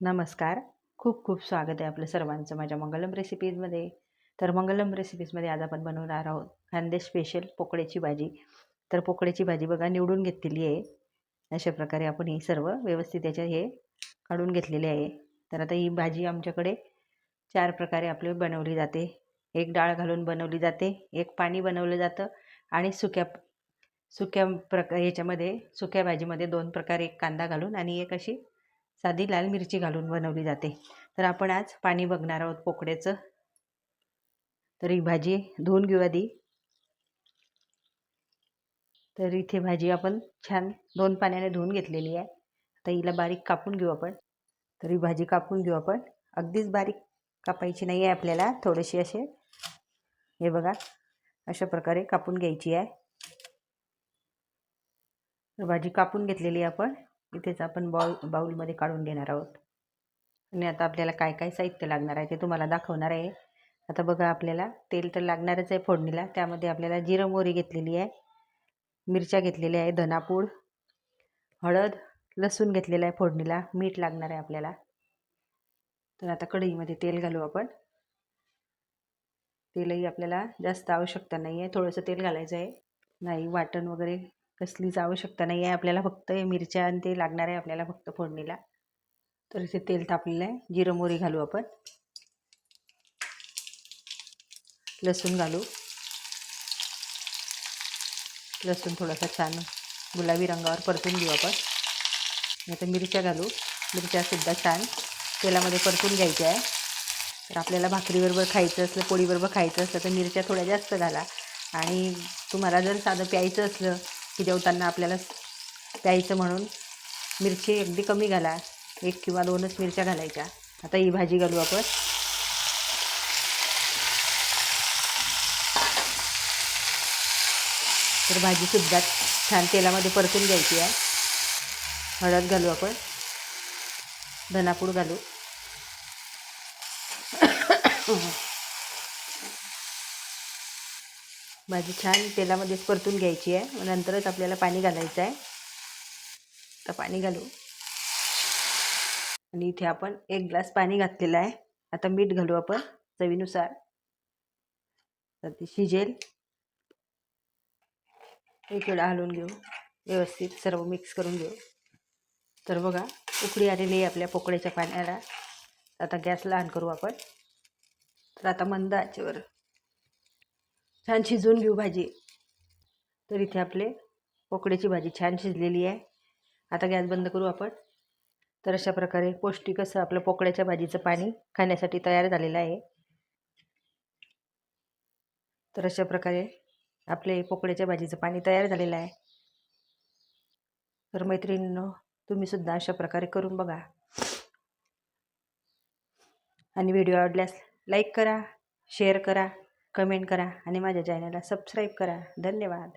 नमस्कार. खूप खूप स्वागत आहे आपलं सर्वांचं माझ्या मंगलम रेसिपीजमध्ये तर मंगलम रेसिपीजमध्ये आज आपण बनवणार आहोत खांदे स्पेशल पोकळ्याची भाजी. तर पोकळ्याची भाजी बघा निवडून घेतलेली आहे. अशा प्रकारे आपण ही सर्व व्यवस्थित याच्या हे काढून घेतलेले आहे. तर आता ही भाजी आमच्याकडे चार प्रकारे आपली बनवली जाते. एक डाळ घालून बनवली जाते एक पाणी बनवलं जातं आणि सुक्या सुक्या प्रकार याच्यामध्ये सुक्या भाजीमध्ये दोन प्रकारे एक कांदा घालून आणि एक अशी साधी लाल मिरची घालून बनवली जाते. तर आपण आज पाणी बघणार आहोत पोकड्याचं तर ही भाजी धुवून घेऊ आधी. तर इथे भाजी आपण छान दोन पाण्याने धुवून घेतलेली आहे. आता हिला बारीक कापून घेऊ आपण. तर ही भाजी कापून घेऊ आपण. अगदीच बारीक कापायची नाही आहे आपल्याला थोडीशी असे हे बघा अशा प्रकारे कापून घ्यायची आहे. भाजी कापून घेतलेली आहे आपण. इथेच आपण बाउल बाऊलमध्ये काढून घेणार आहोत. आणि आता आपल्याला काय काय साहित्य लागणार आहे ते तुम्हाला दाखवणार आहे. आता बघा आपल्याला तेल तर लागणारच आहे फोडणीला. त्यामध्ये आपल्याला जिरं मोहरी घेतलेली आहे. मिरच्या घेतलेल्या आहे धनापूड हळद लसूण घेतलेलं आहे फोडणीला. मीठ लागणार आहे आपल्याला. तर आता कढईमध्ये तेल घालू आपण. तेलही आपल्याला जास्त आवश्यकता नाही आहे थोडंसं तेल घालायचं आहे. नाही वाटण वगैरे कसलीच आवश्यकता नाही आहे. आपल्याला फक्त मिरच्या आणि ते लागणार आहे आपल्याला फक्त फोडणीला. तर इथे तेल तापलेलं आहे. जिरं मोरी घालू आपण. लसूण घालू. लसूण थोडासा छान गुलाबी रंगावर परतून घेऊ आपण. आता मिरच्या घालू. मिरच्यासुद्धा छान तेलामध्ये परतून घ्यायच्या आहे. तर आपल्याला भाकरीबरोबर खायचं असलं पोळीबरोबर खायचं असलं तर मिरच्या थोड्या जास्त घाला. आणि तुम्हाला जर साधं प्यायचं असलं की जेवताना आपल्याला प्यायचं म्हणून मिरची अगदी कमी घाला. एक किंवा दोनच मिरच्या घालायच्या. आता ही भाजी घालू आपण. तर भाजीसुद्धा छान तेलामध्ये परतून घ्यायची आहे. हळद घालू आपण. धनापूड घालू. भाजी छान तेलामध्येच परतून घ्यायची आहे. नंतरच आपल्याला पाणी घालायचं आहे. तर पाणी घालू. आणि इथे आपण एक ग्लास पाणी घातलेलं आहे. आता मीठ घालू आपण चवीनुसार. तर ती शिजेल. एक वेळा हलवून घेऊ. व्यवस्थित सर्व मिक्स करून घेऊ. तर बघा उकडी आलेली आहे आपल्या पोकळ्याच्या पाण्याला. आता गॅस लहान करू आपण. तर आता मंद आचेवर छान शिजवून घेऊ भाजी. तर इथे आपले पोकळ्याची भाजी छान शिजलेली आहे. आता गॅस बंद करू आपण. तर अशा प्रकारे पौष्टिक असं आपलं पोकळ्याच्या भाजीचं पाणी खाण्यासाठी तयार झालेलं आहे. तर अशा प्रकारे आपले पोकळ्याच्या भाजीचं पाणी तयार झालेलं आहे. तर मैत्रिणींनो तुम्हीसुद्धा अशा प्रकारे करून बघा. आणि व्हिडिओ आवडल्यास लाईक करा शेअर करा. कमेंट करा आणि माझ्या चॅनलला सबस्क्राईब करा. धन्यवाद.